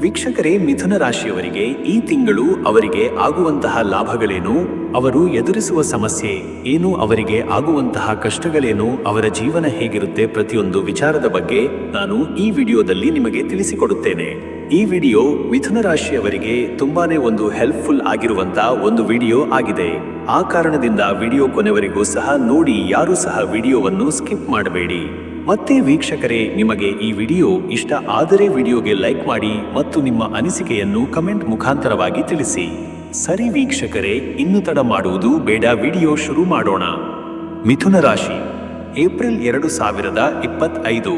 ವೀಕ್ಷಕರೇ, ಮಿಥುನ ರಾಶಿಯವರಿಗೆ ಈ ತಿಂಗಳು ಅವರಿಗೆ ಆಗುವಂತಹ ಲಾಭಗಳೇನು? ಅವರು ಎದುರಿಸುವ ಸಮಸ್ಯೆ ಏನು? ಅವರಿಗೆ ಆಗುವಂತಹ ಕಷ್ಟಗಳೇನು? ಅವರ ಜೀವನ ಹೇಗಿರುತ್ತೆ? ಪ್ರತಿಯೊಂದು ವಿಚಾರದ ಬಗ್ಗೆ ನಾನು ಈ ವಿಡಿಯೋದಲ್ಲಿ ನಿಮಗೆ ತಿಳಿಸಿಕೊಡುತ್ತೇನೆ. ಈ ವಿಡಿಯೋ ಮಿಥುನ ರಾಶಿಯವರಿಗೆ ತುಂಬಾನೇ ಒಂದು ಹೆಲ್ಪ್ಫುಲ್ ಆಗಿರುವಂತಹ ಒಂದು ವಿಡಿಯೋ ಆಗಿದೆ. ಆ ಕಾರಣದಿಂದ ವಿಡಿಯೋ ಕೊನೆವರೆಗೂ ಸಹ ನೋಡಿ, ಯಾರೂ ಸಹ ವಿಡಿಯೋವನ್ನು ಸ್ಕಿಪ್ ಮಾಡಬೇಡಿ. ಮತ್ತೆ ವೀಕ್ಷಕರೇ, ನಿಮಗೆ ಈ ವಿಡಿಯೋ ಇಷ್ಟ ಆದರೆ ವಿಡಿಯೋಗೆ ಲೈಕ್ ಮಾಡಿ ಮತ್ತು ನಿಮ್ಮ ಅನಿಸಿಕೆಯನ್ನು ಕಮೆಂಟ್ ಮುಖಾಂತರವಾಗಿ ತಿಳಿಸಿ. ಸರಿ ವೀಕ್ಷಕರೇ, ಇನ್ನು ತಡ ಮಾಡುವುದು ಬೇಡ, ವಿಡಿಯೋ ಶುರು ಮಾಡೋಣ. ಮಿಥುನ ರಾಶಿ, ಏಪ್ರಿಲ್ ಎರಡು ಸಾವಿರದ ಇಪ್ಪತ್ತೈದು.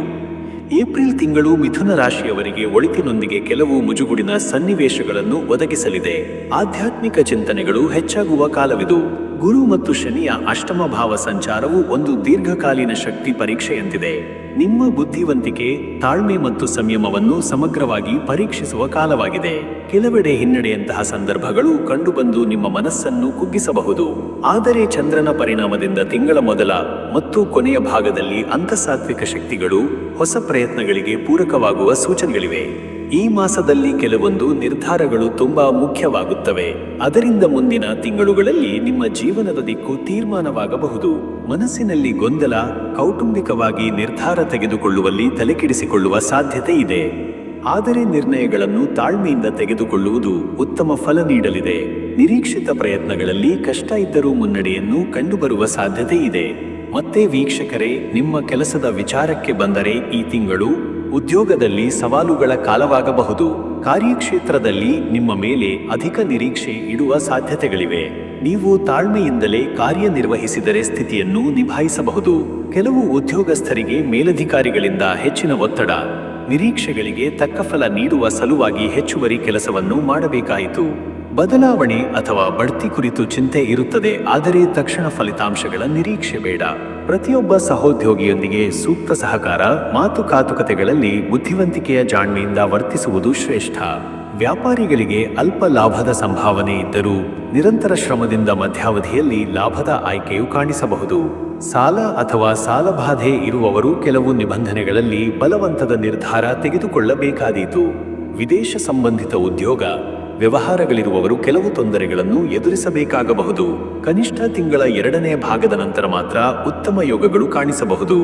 ಏಪ್ರಿಲ್ ತಿಂಗಳು ಮಿಥುನ ರಾಶಿಯವರಿಗೆ ಒಳಿತಿನೊಂದಿಗೆ ಕೆಲವು ಮುಜುಗುಡಿನ ಸನ್ನಿವೇಶಗಳನ್ನು ಒದಗಿಸಲಿದೆ. ಆಧ್ಯಾತ್ಮಿಕ ಚಿಂತನೆಗಳು ಹೆಚ್ಚಾಗುವ ಕಾಲವಿದು. ಗುರು ಮತ್ತು ಶನಿಯ ಅಷ್ಟಮ ಭಾವ ಸಂಚಾರವು ಒಂದು ದೀರ್ಘಕಾಲೀನ ಶಕ್ತಿ ಪರೀಕ್ಷೆಯಂತಿದೆ. ನಿಮ್ಮ ಬುದ್ಧಿವಂತಿಕೆ, ತಾಳ್ಮೆ ಮತ್ತು ಸಂಯಮವನ್ನು ಸಮಗ್ರವಾಗಿ ಪರೀಕ್ಷಿಸುವ ಕಾಲವಾಗಿದೆ. ಕೆಲವೆಡೆ ಹಿನ್ನಡೆಯಂತಹ ಸಂದರ್ಭಗಳು ಕಂಡುಬಂದು ನಿಮ್ಮ ಮನಸ್ಸನ್ನು ಕುಗ್ಗಿಸಬಹುದು. ಆದರೆ ಚಂದ್ರನ ಪರಿಣಾಮದಿಂದ ತಿಂಗಳ ಮೊದಲ ಮತ್ತು ಕೊನೆಯ ಭಾಗದಲ್ಲಿ ಅಂತಸಾತ್ವಿಕ ಶಕ್ತಿಗಳು ಹೊಸ ಪ್ರಯತ್ನಗಳಿಗೆ ಪೂರಕವಾಗುವ ಸೂಚನೆಗಳಿವೆ. ಈ ಮಾಸದಲ್ಲಿ ಕೆಲವೊಂದು ನಿರ್ಧಾರಗಳು ತುಂಬಾ ಮುಖ್ಯವಾಗುತ್ತವೆ. ಅದರಿಂದ ಮುಂದಿನ ತಿಂಗಳುಗಳಲ್ಲಿ ನಿಮ್ಮ ಜೀವನದ ದಿಕ್ಕು ತೀರ್ಮಾನವಾಗಬಹುದು. ಮನಸ್ಸಿನಲ್ಲಿ ಗೊಂದಲ, ಕೌಟುಂಬಿಕವಾಗಿ ನಿರ್ಧಾರ ತೆಗೆದುಕೊಳ್ಳುವಲ್ಲಿ ತಲೆಕೆಡಿಸಿಕೊಳ್ಳುವ ಸಾಧ್ಯತೆ ಇದೆ. ಆದರೆ ನಿರ್ಣಯಗಳನ್ನು ತಾಳ್ಮೆಯಿಂದ ತೆಗೆದುಕೊಳ್ಳುವುದು ಉತ್ತಮ ಫಲ ನೀಡಲಿದೆ. ನಿರೀಕ್ಷಿತ ಪ್ರಯತ್ನಗಳಲ್ಲಿ ಕಷ್ಟ ಇದ್ದರೂ ಮುನ್ನಡೆಯನ್ನು ಕಂಡುಬರುವ ಸಾಧ್ಯತೆ ಇದೆ. ಮತ್ತೆ ವೀಕ್ಷಕರೇ, ನಿಮ್ಮ ಕೆಲಸದ ವಿಚಾರಕ್ಕೆ ಬಂದರೆ ಈ ತಿಂಗಳು ಉದ್ಯೋಗದಲ್ಲಿ ಸವಾಲುಗಳ ಕಾಲವಾಗಬಹುದು. ಕಾರ್ಯಕ್ಷೇತ್ರದಲ್ಲಿ ನಿಮ್ಮ ಮೇಲೆ ಅಧಿಕ ನಿರೀಕ್ಷೆ ಇಡುವ ಸಾಧ್ಯತೆಗಳಿವೆ. ನೀವು ತಾಳ್ಮೆಯಿಂದಲೇ ಕಾರ್ಯನಿರ್ವಹಿಸಿದರೆ ಸ್ಥಿತಿಯನ್ನು ನಿಭಾಯಿಸಬಹುದು. ಕೆಲವು ಉದ್ಯೋಗಸ್ಥರಿಗೆ ಮೇಲಧಿಕಾರಿಗಳಿಂದ ಹೆಚ್ಚಿನ ಒತ್ತಡ, ನಿರೀಕ್ಷೆಗಳಿಗೆ ತಕ್ಕ ಫಲ ನೀಡುವ ಸಲುವಾಗಿ ಹೆಚ್ಚುವರಿ ಕೆಲಸವನ್ನು ಮಾಡಬೇಕಾಯಿತು. ಬದಲಾವಣೆ ಅಥವಾ ಬಡ್ತಿ ಕುರಿತು ಚಿಂತೆ ಇರುತ್ತದೆ, ಆದರೆ ತಕ್ಷಣ ಫಲಿತಾಂಶಗಳ ನಿರೀಕ್ಷೆ ಬೇಡ. ಪ್ರತಿಯೊಬ್ಬ ಸಹೋದ್ಯೋಗಿಯೊಂದಿಗೆ ಸೂಕ್ತ ಸಹಕಾರ, ಮಾತುಕಾತುಕತೆಗಳಲ್ಲಿ ಬುದ್ಧಿವಂತಿಕೆಯ ಜಾಣ್ಮೆಯಿಂದ ವರ್ತಿಸುವುದು ಶ್ರೇಷ್ಠ. ವ್ಯಾಪಾರಿಗಳಿಗೆ ಅಲ್ಪ ಲಾಭದ ಸಂಭಾವನೆ ಇದ್ದರೂ ನಿರಂತರ ಶ್ರಮದಿಂದ ಮಧ್ಯಾವಧಿಯಲ್ಲಿ ಲಾಭದ ಆಯ್ಕೆಯು ಕಾಣಿಸಬಹುದು. ಸಾಲ ಅಥವಾ ಸಾಲಬಾಧೆ ಇರುವವರು ಕೆಲವು ನಿಬಂಧನೆಗಳಲ್ಲಿ ಬಲವಂತದ ನಿರ್ಧಾರ ತೆಗೆದುಕೊಳ್ಳಬೇಕಾದೀತು. ವಿದೇಶ ಸಂಬಂಧಿತ ಉದ್ಯೋಗ ವ್ಯವಹಾರಗಳಿರುವವರು ಕೆಲವು ತೊಂದರೆಗಳನ್ನು ಎದುರಿಸಬೇಕಾಗಬಹುದು. ಕನಿಷ್ಠ ತಿಂಗಳ ಎರಡನೇ ಭಾಗದ ನಂತರ ಮಾತ್ರ ಉತ್ತಮ ಯೋಗಗಳು ಕಾಣಿಸಬಹುದು.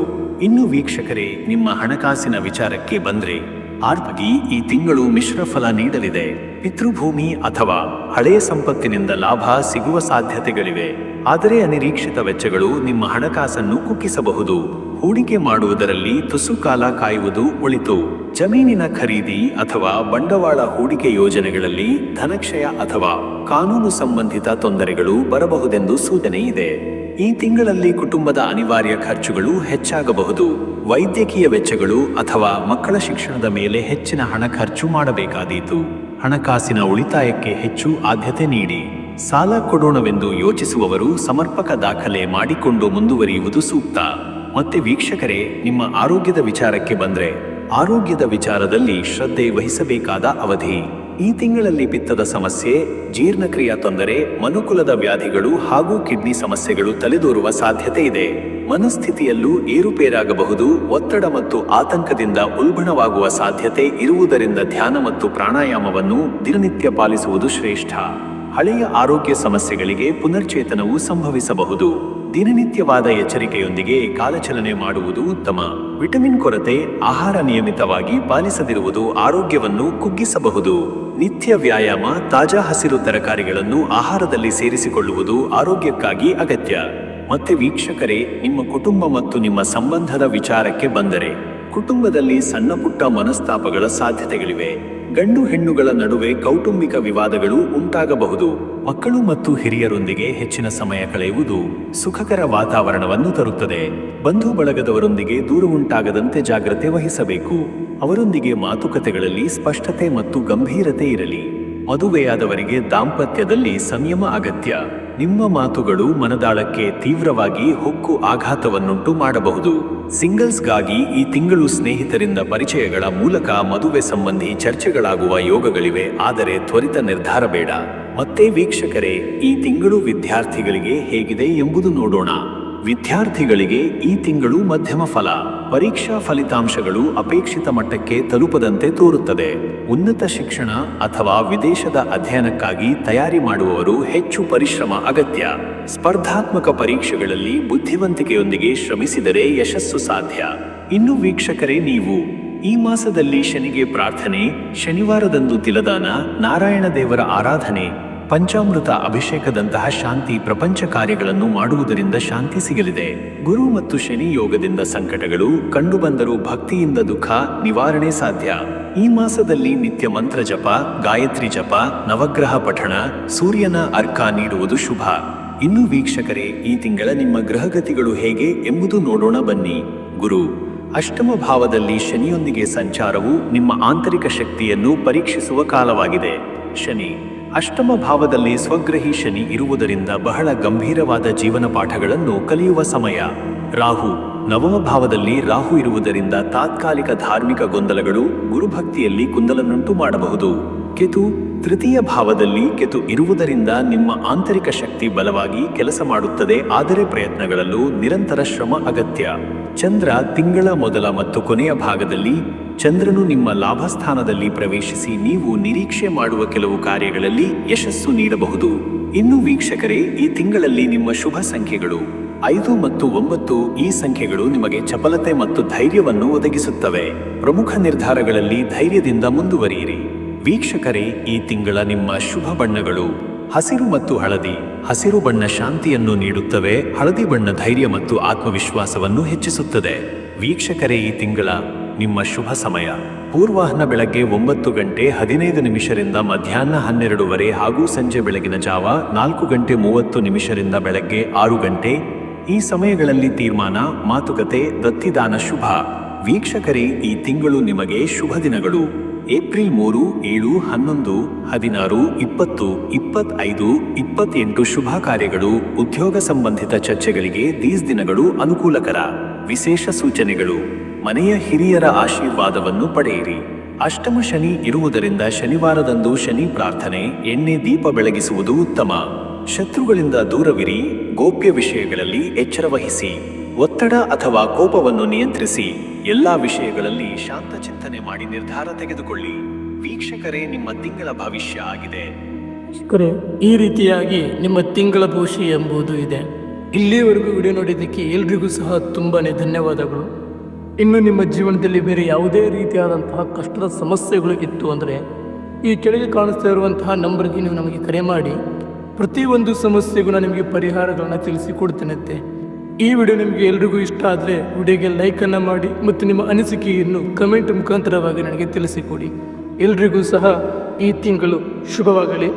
ಇನ್ನು ವೀಕ್ಷಕರೇ, ನಿಮ್ಮ ಹಣಕಾಸಿನ ವಿಚಾರಕ್ಕೆ ಬಂದ್ರೆ ಆರ್ಥಿಕವಾಗಿ ಈ ತಿಂಗಳು ಮಿಶ್ರ ಫಲ ನೀಡಲಿದೆ. ಪಿತೃಭೂಮಿ ಅಥವಾ ಹಳೆಯ ಸಂಪತ್ತಿನಿಂದ ಲಾಭ ಸಿಗುವ ಸಾಧ್ಯತೆಗಳಿವೆ. ಆದರೆ ಅನಿರೀಕ್ಷಿತ ವೆಚ್ಚಗಳು ನಿಮ್ಮ ಹಣಕಾಸನ್ನು ಕುಗ್ಗಿಸಬಹುದು. ಹೂಡಿಕೆ ಮಾಡುವುದರಲ್ಲಿ ತುಸು ಕಾಲ ಕಾಯುವುದು ಒಳಿತು. ಜಮೀನಿನ ಖರೀದಿ ಅಥವಾ ಬಂಡವಾಳ ಹೂಡಿಕೆ ಯೋಜನೆಗಳಲ್ಲಿ ಧನಕ್ಷಯ ಅಥವಾ ಕಾನೂನು ಸಂಬಂಧಿತ ತೊಂದರೆಗಳು ಬರಬಹುದೆಂದು ಸೂಚನೆ ಇದೆ. ಈ ತಿಂಗಳಲ್ಲಿ ಕುಟುಂಬದ ಅನಿವಾರ್ಯ ಖರ್ಚುಗಳು ಹೆಚ್ಚಾಗಬಹುದು. ವೈದ್ಯಕೀಯ ವೆಚ್ಚಗಳು ಅಥವಾ ಮಕ್ಕಳ ಶಿಕ್ಷಣದ ಮೇಲೆ ಹೆಚ್ಚಿನ ಹಣ ಖರ್ಚು ಮಾಡಬೇಕಾದೀತು. ಹಣಕಾಸಿನ ಉಳಿತಾಯಕ್ಕೆ ಹೆಚ್ಚು ಆದ್ಯತೆ ನೀಡಿ. ಸಾಲ ಕೊಡೋಣವೆಂದು ಯೋಚಿಸುವವರು ಸಮರ್ಪಕ ದಾಖಲೆ ಮಾಡಿಕೊಂಡು ಮುಂದುವರಿಯುವುದು ಸೂಕ್ತ. ಮತ್ತೆ ವೀಕ್ಷಕರೇ, ನಿಮ್ಮ ಆರೋಗ್ಯದ ವಿಚಾರಕ್ಕೆ ಬಂದ್ರೆ, ಆರೋಗ್ಯದ ವಿಚಾರದಲ್ಲಿ ಶ್ರದ್ಧೆ ವಹಿಸಬೇಕಾದ ಅವಧಿ. ಈ ತಿಂಗಳಲ್ಲಿ ಪಿತ್ತದ ಸಮಸ್ಯೆ, ಜೀರ್ಣಕ್ರಿಯಾ ತೊಂದರೆ, ಮನುಕುಲದ ವ್ಯಾಧಿಗಳು ಹಾಗೂ ಕಿಡ್ನಿ ಸಮಸ್ಯೆಗಳು ತಲೆದೋರುವ ಸಾಧ್ಯತೆ ಇದೆ. ಮನಸ್ಥಿತಿಯಲ್ಲೂ ಏರುಪೇರಾಗಬಹುದು, ಒತ್ತಡ ಮತ್ತು ಆತಂಕದಿಂದ ಉಲ್ಬಣವಾಗುವ ಸಾಧ್ಯತೆ ಇರುವುದರಿಂದ ಧ್ಯಾನ ಮತ್ತು ಪ್ರಾಣಾಯಾಮವನ್ನು ದಿನನಿತ್ಯ ಪಾಲಿಸುವುದು ಶ್ರೇಷ್ಠ. ಹಳೆಯ ಆರೋಗ್ಯ ಸಮಸ್ಯೆಗಳಿಗೆ ಪುನರ್ಚೇತನವು ಸಂಭವಿಸಬಹುದು. ದಿನನಿತ್ಯವಾದ ಎಚ್ಚರಿಕೆಯೊಂದಿಗೆ ಕಾಲಚಲನೆ ಮಾಡುವುದು ಉತ್ತಮ. ವಿಟಮಿನ್ ಕೊರತೆ, ಆಹಾರ ನಿಯಮಿತವಾಗಿ ಪಾಲಿಸದಿರುವುದು ಆರೋಗ್ಯವನ್ನು ಕುಗ್ಗಿಸಬಹುದು. ನಿತ್ಯ ವ್ಯಾಯಾಮ, ತಾಜಾ ಹಸಿರು ತರಕಾರಿಗಳನ್ನು ಆಹಾರದಲ್ಲಿ ಸೇರಿಸಿಕೊಳ್ಳುವುದು ಆರೋಗ್ಯಕ್ಕಾಗಿ ಅಗತ್ಯ. ಮತ್ತೆ ವೀಕ್ಷಕರೇ, ನಿಮ್ಮ ಕುಟುಂಬ ಮತ್ತು ನಿಮ್ಮ ಸಂಬಂಧದ ವಿಚಾರಕ್ಕೆ ಬಂದರೆ, ಕುಟುಂಬದಲ್ಲಿ ಸಣ್ಣ ಪುಟ್ಟ ಮನಸ್ತಾಪಗಳ ಸಾಧ್ಯತೆಗಳಿವೆ. ಗಂಡು ಹೆಣ್ಣುಗಳ ನಡುವೆ ಕೌಟುಂಬಿಕ ವಿವಾದಗಳು ಉಂಟಾಗಬಹುದು. ಮಕ್ಕಳು ಮತ್ತು ಹಿರಿಯರೊಂದಿಗೆ ಹೆಚ್ಚಿನ ಸಮಯ ಕಳೆಯುವುದು ಸುಖಕರ ವಾತಾವರಣವನ್ನು ತರುತ್ತದೆ. ಬಂಧು ಬಳಗದವರೊಂದಿಗೆ ದೂರ ಉಂಟಾಗದಂತೆ ಜಾಗ್ರತೆ ವಹಿಸಬೇಕು. ಅವರೊಂದಿಗೆ ಮಾತುಕತೆಗಳಲ್ಲಿ ಸ್ಪಷ್ಟತೆ ಮತ್ತು ಗಂಭೀರತೆ ಇರಲಿ. ಮದುವೆಯಾದವರಿಗೆ ದಾಂಪತ್ಯದಲ್ಲಿ ಸಂಯಮ ಅಗತ್ಯ. ನಿಮ್ಮ ಮಾತುಗಳು ಮನದಾಳಕ್ಕೆ ತೀವ್ರವಾಗಿ ಹೊಕ್ಕು ಆಘಾತವನ್ನುಂಟು ಮಾಡಬಹುದು. ಸಿಂಗಲ್ಸ್ಗಾಗಿ ಈ ತಿಂಗಳು ಸ್ನೇಹಿತರಿಂದ ಪರಿಚಯಗಳ ಮೂಲಕ ಮದುವೆ ಸಂಬಂಧಿ ಚರ್ಚೆಗಳಾಗುವ ಯೋಗಗಳಿವೆ, ಆದರೆ ತ್ವರಿತ ನಿರ್ಧಾರ ಬೇಡ. ಮತ್ತೆ ವೀಕ್ಷಕರೇ, ಈ ತಿಂಗಳು ವಿದ್ಯಾರ್ಥಿಗಳಿಗೆ ಹೇಗಿದೆ ಎಂಬುದು ನೋಡೋಣ. ವಿದ್ಯಾರ್ಥಿಗಳಿಗೆ ಈ ತಿಂಗಳು ಮಧ್ಯಮ ಫಲ. ಪರೀಕ್ಷಾ ಫಲಿತಾಂಶಗಳು ಅಪೇಕ್ಷಿತ ಮಟ್ಟಕ್ಕೆ ತಲುಪದಂತೆ ತೋರುತ್ತದೆ. ಉನ್ನತ ಶಿಕ್ಷಣ ಅಥವಾ ವಿದೇಶದ ಅಧ್ಯಯನಕ್ಕಾಗಿ ತಯಾರಿ ಮಾಡುವವರು ಹೆಚ್ಚು ಪರಿಶ್ರಮ ಅಗತ್ಯ. ಸ್ಪರ್ಧಾತ್ಮಕ ಪರೀಕ್ಷೆಗಳಲ್ಲಿ ಬುದ್ಧಿವಂತಿಕೆಯೊಂದಿಗೆ ಶ್ರಮಿಸಿದರೆ ಯಶಸ್ಸು ಸಾಧ್ಯ. ಇನ್ನು ವೀಕ್ಷಕರೇ, ನೀವು ಈ ಮಾಸದಲ್ಲಿ ಶನಿಗೆ ಪ್ರಾರ್ಥನೆ, ಶನಿವಾರದಂದು ತಿಲದಾನ ನಾರಾಯಣ ದೇವರ ಆರಾಧನೆ ಪಂಚಾಮೃತ ಅಭಿಷೇಕದಂತಹ ಶಾಂತಿ ಪ್ರಪಂಚ ಕಾರ್ಯಗಳನ್ನು ಮಾಡುವುದರಿಂದ ಶಾಂತಿ ಸಿಗಲಿದೆ. ಗುರು ಮತ್ತು ಶನಿ ಯೋಗದಿಂದ ಸಂಕಟಗಳು ಕಂಡುಬಂದರೂ ಭಕ್ತಿಯಿಂದ ದುಃಖ, ನಿವಾರಣೆ ಸಾಧ್ಯ. ಈ ಮಾಸದಲ್ಲಿ ನಿತ್ಯ ಮಂತ್ರ ಜಪ, ಗಾಯತ್ರಿ ಜಪ, ನವಗ್ರಹ ಪಠಣ, ಸೂರ್ಯನ ಅರ್ಕ ನೀಡುವುದು ಶುಭ. ಇನ್ನು ವೀಕ್ಷಕರೇ, ಈ ತಿಂಗಳ ನಿಮ್ಮ ಗ್ರಹಗತಿಗಳು ಹೇಗೆ ಎಂಬುದು ನೋಡೋಣ ಬನ್ನಿ. ಗುರು, ಅಷ್ಟಮ ಭಾವದಲ್ಲಿ ಶನಿಯೊಂದಿಗೆ ಸಂಚಾರವು ನಿಮ್ಮ ಆಂತರಿಕ ಶಕ್ತಿಯನ್ನು ಪರೀಕ್ಷಿಸುವ ಕಾಲವಾಗಿದೆ. ಶನಿ ಅಷ್ಟಮ ಭಾವದಲ್ಲಿ ಸ್ವಗ್ರಹಿ ಶನಿ ಇರುವುದರಿಂದ ಬಹಳ ಗಂಭೀರವಾದ ಜೀವನ ಪಾಠಗಳನ್ನು ಕಲಿಯುವ ಸಮಯ. ರಾಹು, ನವಮ ಭಾವದಲ್ಲಿ ರಾಹು ಇರುವುದರಿಂದ ತಾತ್ಕಾಲಿಕ ಧಾರ್ಮಿಕ ಗೊಂದಲಗಳು ಗುರುಭಕ್ತಿಯಲ್ಲಿ ಕುಂದಲನ್ನುಂಟು ಮಾಡಬಹುದು. ಕೆತು, ತೃತೀಯ ಭಾವದಲ್ಲಿ ಕೆತು ಇರುವುದರಿಂದ ನಿಮ್ಮ ಆಂತರಿಕ ಶಕ್ತಿ ಬಲವಾಗಿ ಕೆಲಸ ಮಾಡುತ್ತದೆ, ಆದರೆ ಪ್ರಯತ್ನಗಳಲ್ಲೂ ನಿರಂತರ ಶ್ರಮ ಅಗತ್ಯ. ಚಂದ್ರ ತಿಂಗಳ ಮೊದಲ ಮತ್ತು ಕೊನೆಯ ಭಾಗದಲ್ಲಿ ಚಂದ್ರನು ನಿಮ್ಮ ಲಾಭಸ್ಥಾನದಲ್ಲಿ ಪ್ರವೇಶಿಸಿ ನೀವು ನಿರೀಕ್ಷೆ ಮಾಡುವ ಕೆಲವು ಕಾರ್ಯಗಳಲ್ಲಿ ಯಶಸ್ಸು ನೀಡಬಹುದು. ಇನ್ನು ವೀಕ್ಷಕರೇ, ಈ ತಿಂಗಳಲ್ಲಿ ನಿಮ್ಮ ಶುಭ ಸಂಖ್ಯೆಗಳು ಐದು ಮತ್ತು ಒಂಬತ್ತು ಈ ಸಂಖ್ಯೆಗಳು ನಿಮಗೆ ಚಪಲತೆ ಮತ್ತು ಧೈರ್ಯವನ್ನು ಒದಗಿಸುತ್ತವೆ. ಪ್ರಮುಖ ನಿರ್ಧಾರಗಳಲ್ಲಿ ಧೈರ್ಯದಿಂದ ಮುಂದುವರಿಯಿರಿ. ವೀಕ್ಷಕರೇ, ಈ ತಿಂಗಳ ನಿಮ್ಮ ಶುಭ ಬಣ್ಣಗಳು ಹಸಿರು ಮತ್ತು ಹಳದಿ. ಹಸಿರು ಬಣ್ಣ ಶಾಂತಿಯನ್ನು ನೀಡುತ್ತವೆ, ಹಳದಿ ಬಣ್ಣ ಧೈರ್ಯ ಮತ್ತು ಆತ್ಮವಿಶ್ವಾಸವನ್ನು ಹೆಚ್ಚಿಸುತ್ತದೆ. ವೀಕ್ಷಕರೇ, ಈ ತಿಂಗಳ ನಿಮ್ಮ ಶುಭ ಸಮಯ. ಪೂರ್ವಾಹ್ನ ಬೆಳಗ್ಗೆ ಒಂಬತ್ತು ಗಂಟೆ ಹದಿನೈದು ನಿಮಿಷರಿಂದ ಮಧ್ಯಾಹ್ನ ಹನ್ನೆರಡುವರೆ ಹಾಗೂ ಸಂಜೆ ಬೆಳಗಿನ ಜಾವ ನಾಲ್ಕು ಗಂಟೆ ಮೂವತ್ತು ನಿಮಿಷರಿಂದ ಬೆಳಗ್ಗೆ ಆರು ಗಂಟೆ. ಈ ಸಮಯಗಳಲ್ಲಿ ತೀರ್ಮಾನ, ಮಾತುಕತೆ, ದತ್ತಿದಾನ ಶುಭ. ವೀಕ್ಷಕರೇ, ಈ ತಿಂಗಳು ನಿಮಗೆ ಶುಭ ದಿನಗಳು. ಏಪ್ರಿಲ್ ಮೂರು, ಏಳು, ಹನ್ನೊಂದು, ಹದಿನಾರು, ಇಪ್ಪತ್ತು, ಇಪ್ಪತ್ತೈದು, ಇಪ್ಪತ್ತೆಂಟು ಶುಭ ಕಾರ್ಯಗಳು, ಉದ್ಯೋಗ ಸಂಬಂಧಿತ ಚರ್ಚೆಗಳಿಗೆ ದೀಸ್ ದಿನಗಳು ಅನುಕೂಲಕರ. ವಿಶೇಷ ಸೂಚನೆಗಳು. ಮನೆಯ ಹಿರಿಯರ ಆಶೀರ್ವಾದವನ್ನು ಪಡೆಯಿರಿ. ಅಷ್ಟಮ ಶನಿ ಇರುವುದರಿಂದ ಶನಿವಾರದಂದು ಶನಿ ಪ್ರಾರ್ಥನೆ, ಎಣ್ಣೆ ದೀಪ ಬೆಳಗಿಸುವುದು ಉತ್ತಮ. ಶತ್ರುಗಳಿಂದ ದೂರವಿರಿ, ಗೋಪ್ಯ ವಿಷಯಗಳಲ್ಲಿ ಎಚ್ಚರ ವಹಿಸಿ ಒತ್ತಡ ಅಥವಾ ಕೋಪವನ್ನು ನಿಯಂತ್ರಿಸಿ. ಎಲ್ಲಾ ವಿಷಯಗಳಲ್ಲಿ ಶಾಂತ ಚಿಂತನೆ ಮಾಡಿ ನಿರ್ಧಾರ ತೆಗೆದುಕೊಳ್ಳಿ. ವೀಕ್ಷಕರೇ, ನಿಮ್ಮ ತಿಂಗಳ ಭವಿಷ್ಯ ಆಗಿದೆ. ಈ ರೀತಿಯಾಗಿ ನಿಮ್ಮ ತಿಂಗಳ ಭವಿಷ್ಯ ಎಂಬುದು ಇದೆ. ಇಲ್ಲಿಯವರೆಗೂ ವಿಡಿಯೋ ನೋಡಿದ್ದಕ್ಕೆ ಎಲ್ರಿಗೂ ಸಹ ತುಂಬಾನೇ ಧನ್ಯವಾದಗಳು. ಇನ್ನು ನಿಮ್ಮ ಜೀವನದಲ್ಲಿ ಬೇರೆ ಯಾವುದೇ ರೀತಿಯಾದಂತಹ ಕಷ್ಟದ ಸಮಸ್ಯೆಗಳು ಇತ್ತು ಅಂದರೆ ಈ ಕೆಳಗೆ ಕಾಣಿಸ್ತಾ ಇರುವಂತಹ ನಂಬರ್ಗೆ ನೀವು ನಮಗೆ ಕರೆ ಮಾಡಿ. ಪ್ರತಿಯೊಂದು ಸಮಸ್ಯೆಗೂ ನಾನು ನಿಮಗೆ ಪರಿಹಾರಗಳನ್ನು ತಿಳಿಸಿಕೊಡ್ತೇನೆ ಈ ವಿಡಿಯೋ ನಿಮಗೆ ಎಲ್ರಿಗೂ ಇಷ್ಟ ಆದರೆ ವಿಡಿಯೋಗೆ ಲೈಕನ್ನು ಮಾಡಿ ಮತ್ತು ನಿಮ್ಮ ಅನಿಸಿಕೆಯನ್ನು ಕಮೆಂಟ್ ಮುಖಾಂತರವಾಗಿ ನನಗೆ ತಿಳಿಸಿಕೊಡಿ. ಎಲ್ರಿಗೂ ಸಹ ಈ ತಿಂಗಳು ಶುಭವಾಗಲಿ.